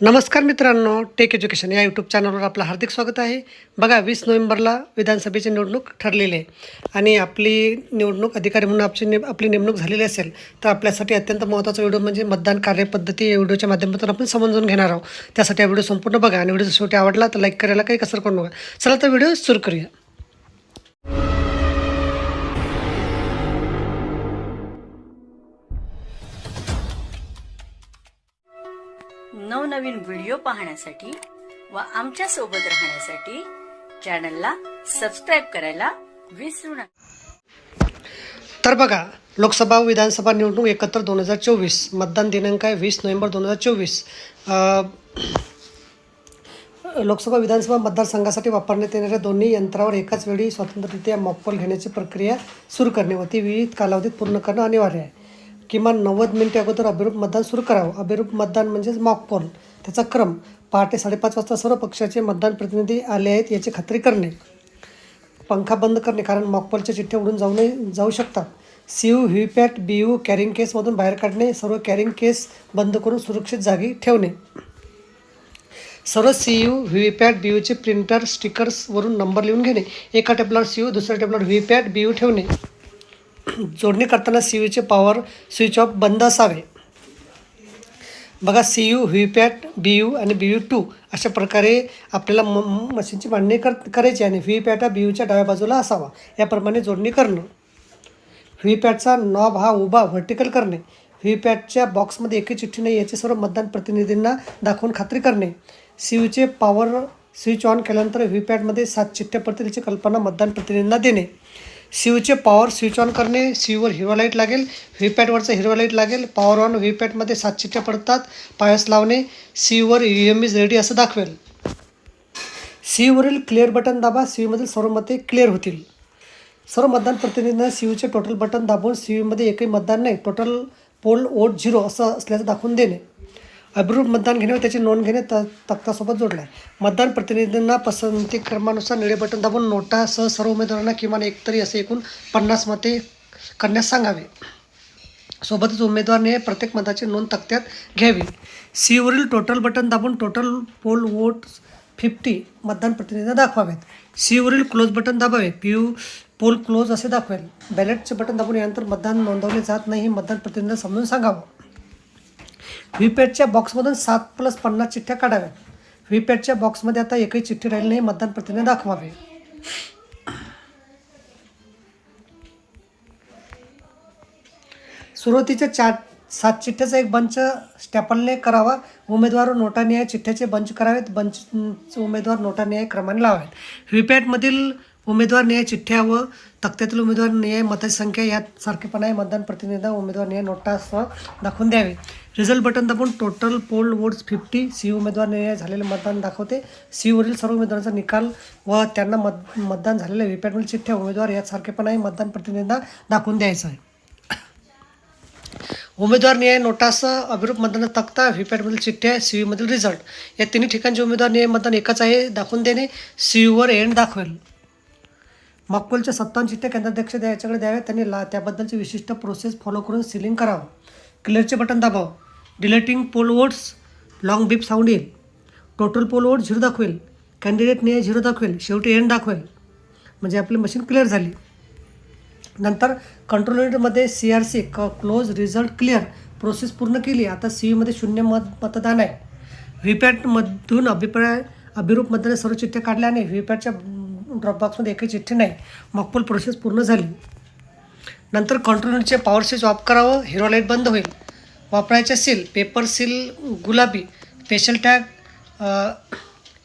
नमस्कार मित्रांनो take education या यूट्यूब चॅनलवर आपलं हार्दिक स्वागत आहे. बघा वीस नोव्हेंबरला विधानसभेची निवडणूक ठरलेली आहे आणि आपली निवडणूक अधिकारी म्हणून आपली ने आपली नेमणूक झालेली असेल तर आपल्यासाठी अत्यंत महत्त्वाचा व्हिडिओ म्हणजे मतदान कार्यपद्धती या व्हिडिओच्या माध्यमातून आपण समजून घेणार आहोत. त्यासाठी हा व्हिडिओ संपूर्ण बघा आणि व्हिडिओ शेवटी आवडला तर लाईक करायला काही कसर करू नका. चला तर व्हिडिओ सुरू करूया. नवनवीन व्हिडिओ पाहण्यासाठी व आमच्यासोबत राहण्यासाठी चॅनलला सबस्क्राईब करायला विसरू नका. तर बघा लोकसभा विधानसभा निवडणूक एकत्र दोन हजार चोवीस मतदान दिनांक आहे वीस नोव्हेंबर दोन हजार चोवीस. लोकसभा विधानसभा मतदारसंघासाठी वापरण्यात येणाऱ्या दोन्ही यंत्रावर एकाच वेळी स्वतंत्ररित्या मॉकपोल घेण्याची प्रक्रिया सुरू करणे व ती विविध कालावधीत पूर्ण करणं अनिवार्य आहे. किमान नव्वद मिनिटे अगोदर अभिरूप मतदान सुरू करावं. अभिरूप मतदान म्हणजेच मॉकपोल त्याचा क्रम पहाटे साडेपाच वाजता सर्व पक्षाचे मतदान प्रतिनिधी आले आहेत याची खात्री करणे. पंखा बंद करणे कारण मॉकपोलच्या चिठ्ठ्या उडून जाऊ नये जाऊ शकतात. C U VVPAT B U carrying केसमधून बाहेर काढणे सर्व कॅरिंग केस बंद करून सुरक्षित जागी ठेवणे. सर्व सी यू व्हीपॅट बी यूचे प्रिंटर स्टिकर्सवरून नंबर लिहून घेणे. एका टेबलावर सी यू दुसऱ्या टेबलावर व्हीपॅट बी यू ठेवणे. जोडणी करताना सी यूचे पॉवर स्विच ऑफ बंद असावे. बघा C U VVPAT B U आणि बी यू टू अशा प्रकारे आपल्याला म मशीनची मांडणी कर करायची आणि व्हीपॅट हा बी यूच्या डाव्या बाजूला असावा. याप्रमाणे जोडणी करणं. व्हीपॅटचा नॉब हा उभा व्हर्टिकल करणे. व्हीपॅटच्या बॉक्समध्ये एकही चिठ्ठी नाही याचे सर्व मतदान प्रतिनिधींना दाखवून खात्री करणे. सी यूचे पॉवर स्विच ऑन केल्यानंतर व्हीपॅटमध्ये सात चिठ्ठ्या पडतील याची कल्पना मतदान प्रतिनिधींना देणे. सीवचे पॉवर स्विच ऑन करणे सीवर हिरो हिरवा लाइट लागेल व्हीपॅटवरचं हिरवा लाइट लागेल पॉवर ऑन व्हीपॅटमध्ये सात चिठ्ठ्या पडतात पायस लावणे सीवर यू एम इज रेडी असं दाखवेल. सीवरील क्लिअर बटन दाबा सी सर्व मते क्लिअर होतील. सर्व मतदान प्रतिनिधींना सी टोटल बटन दाबून सी एकही मतदान नाही टोटल पोल वोट झिरो असं असल्याचं दाखवून देणे. अभिरूप मतदान घेणे व त्याची नोंद घेणे त तक्तासोबत जोडला. आहे मतदान प्रतिनिधींना पसंती क्रमानुसार निळे बटन दाबून नोटासह सर्व उमेदवारांना किमान एकतरी असे एकूण पन्नास मते करण्यास सांगावे. सोबतच उमेदवाराने प्रत्येक मताची नोंद तक्त्यात घ्यावी. सीवरील टोटल बटन दाबून टोटल पोल वोट फिफ्टी मतदान प्रतिनिधींना दाखवावेत. सीवरील क्लोज बटन दाबावे पी यू पोल क्लोज असे दाखवेल. बॅलेटचे बटन दाबून यानंतर मतदान नोंदवले जात नाही हे मतदान प्रतिनिधींना समजून सांगावं. व्हीपॅटच्या बॉक्समधून सात प्लस पन्नास चिठ्ठ्या काढाव्यात व्हीपॅटच्या बॉक्समध्ये आता एकही चिठ्ठी राहिली नाही मतदान प्रतिने दाखवावे. सुरुवातीच्या चार सात चिठ्ठ्याचा एक बंच स्टॅपलने करावा. उमेदवार नोटानिहाय चिठ्ठ्याचे बंच करावेत. बंच उमेदवार नोटानिहाय क्रमाने लावावेत. व्हीपॅटमधील उमेदवार न्याय चिठ्ठ्या व तक्त्यातील उमेदवार निय मताची संख्या यात सारखेपणा आहे. मतदान प्रतिनिधी उमेदवार न्याय नोटासह दाखवून द्यावे. रिझल्ट बटन दाबून total poll votes fifty C उमेदवार निहाय झालेले मतदान दाखवते. सीवरील सर्व उमेदवारांचा निकाल व त्यांना मत मतदान झालेले व्हीपॅटमधील चिठ्ठ्या उमेदवार यात आहे. मतदान प्रतिनिधींना दाखवून द्यायचं आहे. उमेदवार न्याय नोटासह अभिरूप मतदान तक्ता व्हीपॅटमधील चिठ्ठ्या सी यूमधील रिझल्ट या तिन्ही ठिकाणचे उमेदवार न्याय मतदान एकच आहे. दाखवून देणे. सी यूवर एंड दाखवेल. मक्कोलच्या सत्तावन्न चिठ्ठ्या केंद्राध्यक्ष द्या- याच्याकडे द्याव्या त्यांनी ला त्याबद्दलची विशिष्ट प्रोसेस फॉलो करून सिलिंग करावं. क्लिअरचे button दाबावं. Deleting poll votes long beep sound येईल. टोटल पोल वोट झिरो दाखवेल. कॅन्डिडेट ने झिरो दाखवेल. शेवटी एंड दाखवेल. म्हणजे आपली मशीन क्लिअर झाली. नंतर कंट्रोल युनिटमध्ये सी आर सी क क्लोज रिझल्ट क्लिअर प्रोसेस पूर्ण केली. आता सी यूमध्ये शून्य मत मतदान आहे. व्हीपॅटमधून अभिप्राय अभिरूप मतदान सर्व चिठ्ठ्या काढल्याने व्हीपॅटच्या ड्रॉपबॉक्समध्ये एकही चिठ्ठी नाही. मकपूल प्रोसेस पूर्ण झाली. नंतर कंट्रोलरचे पॉवर स्विच ऑफ करावं हिरो लाइट बंद होईल. वापरायच्या सील पेपर सील गुलाबी special tag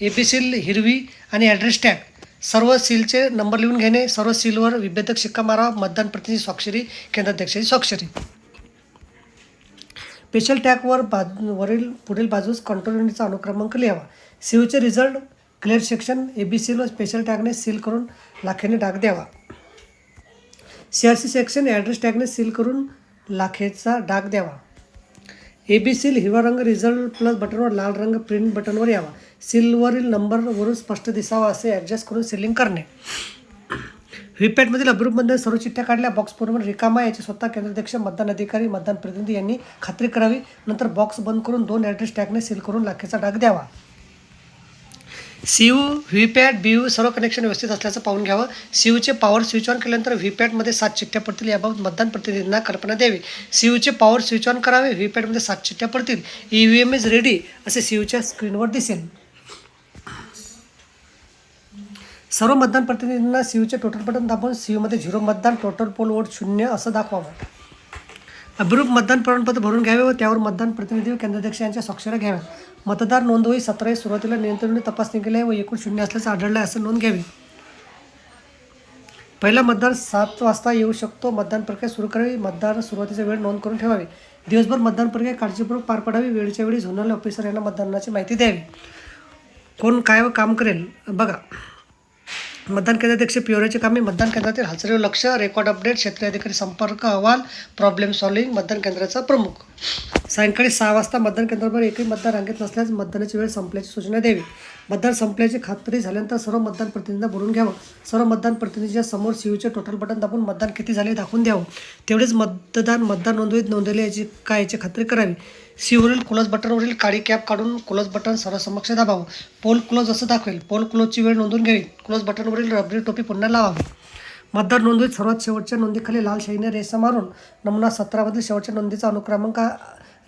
A B seal हिरवी आणि ॲड्रेस टॅग सर्व सीलचे नंबर लिहून घेणे सर्व सीलवर विभेदक शिक्का मारावा मतदान प्रतिनिधी स्वाक्षरी केंद्राध्यक्षाची स्वाक्षरी. स्पेशल टॅगवर बाजू वरील पुढील बाजूस कंट्रोल युनिटचा अनुक्रमांक लिहावा. सीयूचे result clear section A B seal व स्पेशल टॅगने सील करून लाखेने डाग द्यावा. C R C section address टॅगने seal करून लाखेचा डाग द्यावा. ए बी सील हिरवा रंग रिझल्ट प्लस बटनवर लाल रंग प्रिंट बटनवर यावा. सीलवरील नंबरवरून स्पष्ट दिसावा असे ॲडजस्ट करून सिलिंग करणे. व्हीपॅटमधील अभिरूपमध्ये सर्व चिठ्ठ्या काढल्या. बॉक्स पूर्ण रिकामा याची स्वतः केंद्राध्यक्ष मतदान अधिकारी मतदान प्रतिनिधी यांनी खात्री करावी. नंतर बॉक्स बंद करून दोन ॲड्रेस टॅगने सील करून लाखेचा डाग द्यावा. C U VVPAT B U सर्व कनेक्शन व्यवस्थित असल्याचं पाहून घ्यावं. सी यूचे पॉवर स्विच ऑन केल्यानंतर व्हीपॅटमध्ये सात चिठ्ठ्या पडतील याबाबत मतदान प्रतिनिधींना कल्पना द्यावी. सी यूचे पॉवर स्विच ऑन करावे व्हीपॅटमध्ये सात चिठ्ठ्या पडतील. E V M is ready असे सी यूच्या स्क्रीनवर दिसेल. सर्व मतदान प्रतिनिधींना सी यूचे टोटल बटन दाबून सी यूमध्ये झिरो मतदान टोटल पोल वोट शून्य असं दाखवावं. अभिरूप मतदान प्रमाणपत्र भरून घ्यावे व त्यावर मतदान प्रतिनिधी व केंद्राध्यक्ष यांच्या स्वाक्षऱ्या घ्याव्या. मतदार नोंदवही सतरा सुरुवातीला नियंत्रण तपासणी केली आहे व एकूण शून्य असल्याचं आढळलं आहे असं नोंद घ्यावी. पहिला मतदार सात वाजता येऊ शकतो. मतदान प्रक्रिया सुरू करावी. मतदार सुरुवातीचा वेळ नोंद करून ठेवावी. दिवसभर मतदान प्रक्रिया काळजीपूर्वक पार पाडावी. वेळच्या वेळी झोनल ऑफिसर यांना मतदानाची माहिती द्यावी. कोण काय व काम करेल? बघा. मतदान केंद्राध्यक्ष पिओऱ्याची कामे मतदान केंद्रातील हालचालीवर लक्ष रेकॉर्ड अपडेट क्षेत्रीय अधिकारी संपर्क अहवाल प्रॉब्लेम सॉल्व्हिंग मतदान केंद्राचा प्रमुख. सायंकाळी सहा वाजता मतदान केंद्रावर एकही मतदार रांगेत नसल्यास मतदानाची वेळ संपल्याची सूचना द्यावी. मतदान संपल्याची खात्री झाल्यानंतर सर्व मतदान प्रतिनिधींना बोलून घ्यावं. सर्व मतदान प्रतिनिधीच्या समोर सीयूचे टोटल बटन दाबून मतदान किती झाले दाखवून द्यावं. तेवढेच मतदान मतदान नोंदणीत नोंदवले याची काय याची खात्री करावी. सीवरील क्लोज बटनवरील काळी कॅप काढून क्लोज बटन सर्वसमक्ष दाबावं. पोल क्लोज असं दाखवेल पोल क्लोजची वेळ नोंदून घ्यावी क्लोज बटनवरील रबरी टोपी पुन्हा लावावी. मतदार नोंदणीत सर्वात शेवटच्या नोंदीखाली लाल शाईने रेसा मारून नमुना सतरामधील शेवटच्या नोंदीचा अनुक्रमांक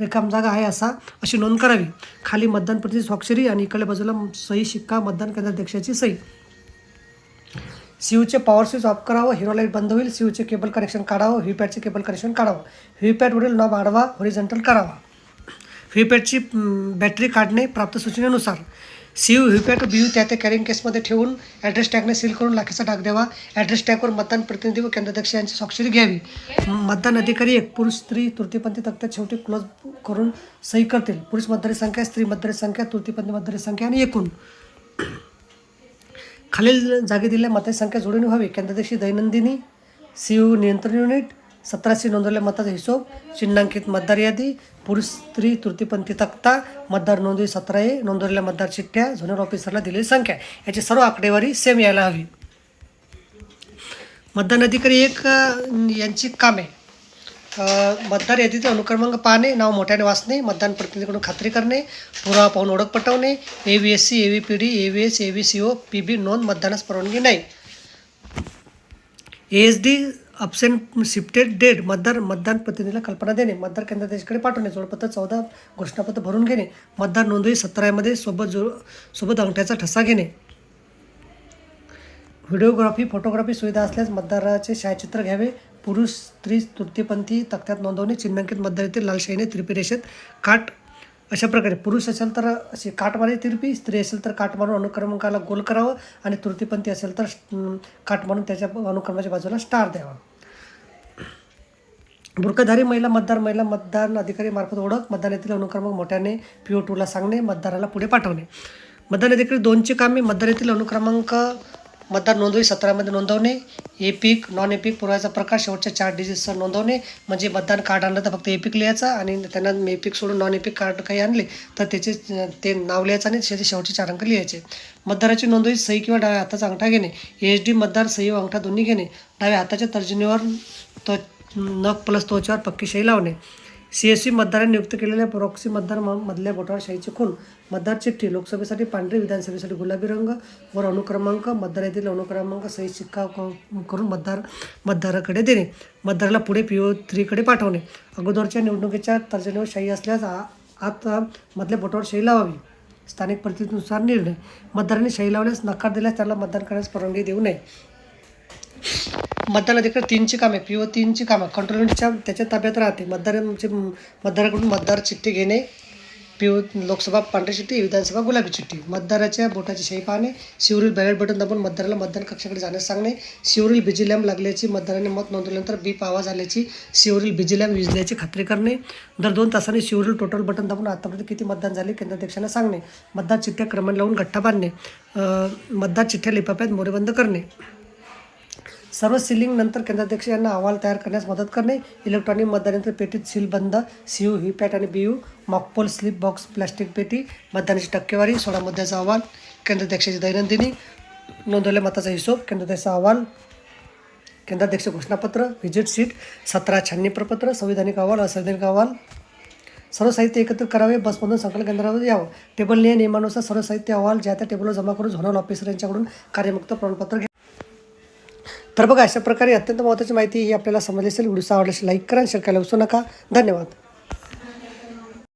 रिकाम जागा आहे असा अशी नोंद करावी. खाली मतदान प्रति स्वाक्षरी आणि इकडल्या बाजूला सही शिक्का मतदान केंद्राध्यक्षाची सही सीयूचे पॉवर स्विच ऑफ करावं हिरो लाइट बंद होईल सीयूचे केबल कनेक्शन काढावं व्हीपॅडचे केबल कनेक्शन काढावं. व्हीपॅडवरील नॉब आडवा होरिझेंटल करावा. व्हीपॅटची बॅटरी काढणे प्राप्त सूचनेनुसार C U VVPAT B U त्या त्या कॅरिंग केसमध्ये ठेवून ॲड्रेस टॅगने सील करून लाखेचा डाग द्यावा. ॲड्रेस टॅगवर मतदान प्रतिनिधी व केंद्राध्यक्ष यांची स्वाक्षरी घ्यावी. मतदान अधिकारी एक पुरुष स्त्री तृतीयपंथी तक्त्यात शेवटी क्लोज करून सही करतील. पुरुष मतदारी संख्या स्त्री मतदारी संख्या तृतीयपंथी मतदारी संख्या आणि एकूण. खालील जागी दिलेल्या मतदारसंख्या संख्या व्हावी. केंद्राध्यक्षी दैनंदिनी सी यू नियंत्रण युनिट सतराशे नोंदवलेल्या मताचा हिशोब चिन्हांकित मतदार यादी पुरुष स्त्री तृतीयपंथी तक्ता मतदार नोंदणी सतरा ए नोंदवलेल्या मतदार चिठ्ठ्या झोनल ऑफिसरला दिलेली संख्या. याची सर्व आकडेवारी सेम यायला हवी. मतदान अधिकारी एक यांची कामे. मतदार यादीतील अनुक्रमांक पाहणे नाव मोठ्याने वाचणे मतदान प्रतिनिधीकडून खात्री करणे पुरावा पाहून ओळख पटवणे A V S C A V P D A V S A V C O P B नोंद मतदानास परवानगी नाही. A S D absent shifted dead मतदार मतदान प्रतिनिधीला कल्पना देणे मतदार केंद्राध्यक्षकडे पाठवणे जोडपत्र चौदा घोषणापत्र भरून घेणे मतदार नोंदणी सतरामध्ये सोबत जो सोबत अंगठ्याचा ठसा घेणे. व्हिडिओग्राफी फोटोग्राफी सुविधा असल्यास मतदाराचे छायाचित्र घ्यावे. पुरुष स्त्री तृतीयपंथी तक्त्यात नोंदवणे चिन्हांकित मतदारातील लालशाहीने तिरपी रेषेत काट अशा प्रकारे. पुरुष असेल तर अशी काट तिरपी स्त्री असेल तर काट मारून अनुक्रमांकाला गोल करावं आणि तृतीयपंथी असेल तर काट मारून त्याच्या अनुक्रमाच्या बाजूला स्टार द्यावा. बुरकाधारी महिला मतदार महिला मतदान अधिकारी मार्फत ओळख मतदान येथील अनुक्रमांक मोठ्याने पी ओ टूला सांगणे मतदाराला पुढे पाठवणे. मतदान अधिकारी दोनची कामे मतदार येथील अनुक्रमांक मतदार नोंदणी सतरामध्ये नोंदवणे एपिक नॉन एपिक पुराव्याचा प्रकार शेवटच्या चार डिजिटसह नोंदवणे म्हणजे मतदान कार्ड आणलं तर फक्त एपिक लिहायचं आणि त्यांना एपिक सोडून नॉन एपिक कार्ड काही आणले तर त्याचे ते नाव लिहायचं आणि त्याचे शेवटचे चार अंक लिहायचे. मतदाराची नोंदणी सही किंवा डाव्या हाताचा अंगठा घेणे एच डी मतदार सही व अंगठा दोन्ही घेणे डाव्या हाताच्या तर्जनीवर तो नख प्लस त्वचेवर पक्की शाही लावणे. सी एस सी मतदारांनी नियुक्त केलेल्या प्रॉक्सी मतदार मधल्या बोटावर शाहीची खून मतदार चिठ्ठी लोकसभेसाठी पांढरी विधानसभेसाठी गुलाबी रंग. वर अनुक्रमांक मतदार येथील अनुक्रमांक सही शिक्का क- करून मतदार मतदाराकडे देणे. मतदाराला पुढे पी ओ थ्रीकडे पाठवणे. अगोदरच्या निवडणुकीच्या तर्जनीवर शाही असल्यास आ- मधल्या बोटावर शाही लावावी. स्थानिक परिस्थितीनुसार निर्णय. मतदारांनी शाही लावल्यास नकार दिल्यास त्याला मतदान करण्यास परवानगी देऊ नये. मतदान अधिकारी तीनची कामे पी ओ तीनची कामं कंट्रोल त्याच्या ताब्यात राहते. मतदारांचे म्हणजे मतदाराकडून मतदार चिठ्ठी घेणे पी ओ लोकसभा पांढरी चिठ्ठी विधानसभा गुलाबी चिठ्ठी. मतदाराच्या बोटाची शाही पाहणे शिवरील बॅलेट बटन दाबून मतदाराला मतदान कक्षाकडे जाण्यास सांगणे शिवरील बिजी लॅम्प लागल्याची मतदाराने मत नोंदवल्यानंतर बीप आवाज आल्याची शिवरील बिजी लॅम्प विजल्याची खात्री करणे दर दोन तासांनी शिवरील टोटल बटन दाबून आतापर्यंत किती मतदान झाले केंद्राध्यक्षांना सांगणे मतदार चिठ्ठ्या क्रमांक लावून गठ्ठा बांधणे मतदार चिठ्ठ्या लिपाप्यात मोरेबंद करणे. सर्व सिलिंग नंतर केंद्राध्यक्ष यांना अहवाल तयार करण्यास मदत करणे इलेक्ट्रॉनिक मतदानयंत्र पेटीत सील बंद सी यू व्ही पॅट आणि B U mock poll slip box plastic पेटी मतदानाची टक्केवारी सोळा मुद्द्याचा अहवाल केंद्राध्यक्षाची दैनंदिनी नोंदवलेल्या मताचा हिशोब केंद्राध्यक्षाचा अहवाल केंद्राध्यक्ष घोषणापत्र व्हिजिट सीट सतरा छाननी प्रपत्र संविधानिक अहवाल असंविधानिक अहवाल. सर्व साहित्य एकत्र करावे बसमधून संकलन केंद्रावर यावं. टेबल नियमानुसार सर्व साहित्य अहवाल ज्या त्या टेबलवर जमा करून झोनल ऑफिसर यांच्याकडून कार्यमुक्त प्रमाणपत्र घ्या. तर बघा अशा प्रकारे अत्यंत महत्त्वाची माहिती ही आपल्याला समजली असेल व्हिडिओ आवडल्यास लाईक करा शेअर करायला विसरू नका. धन्यवाद.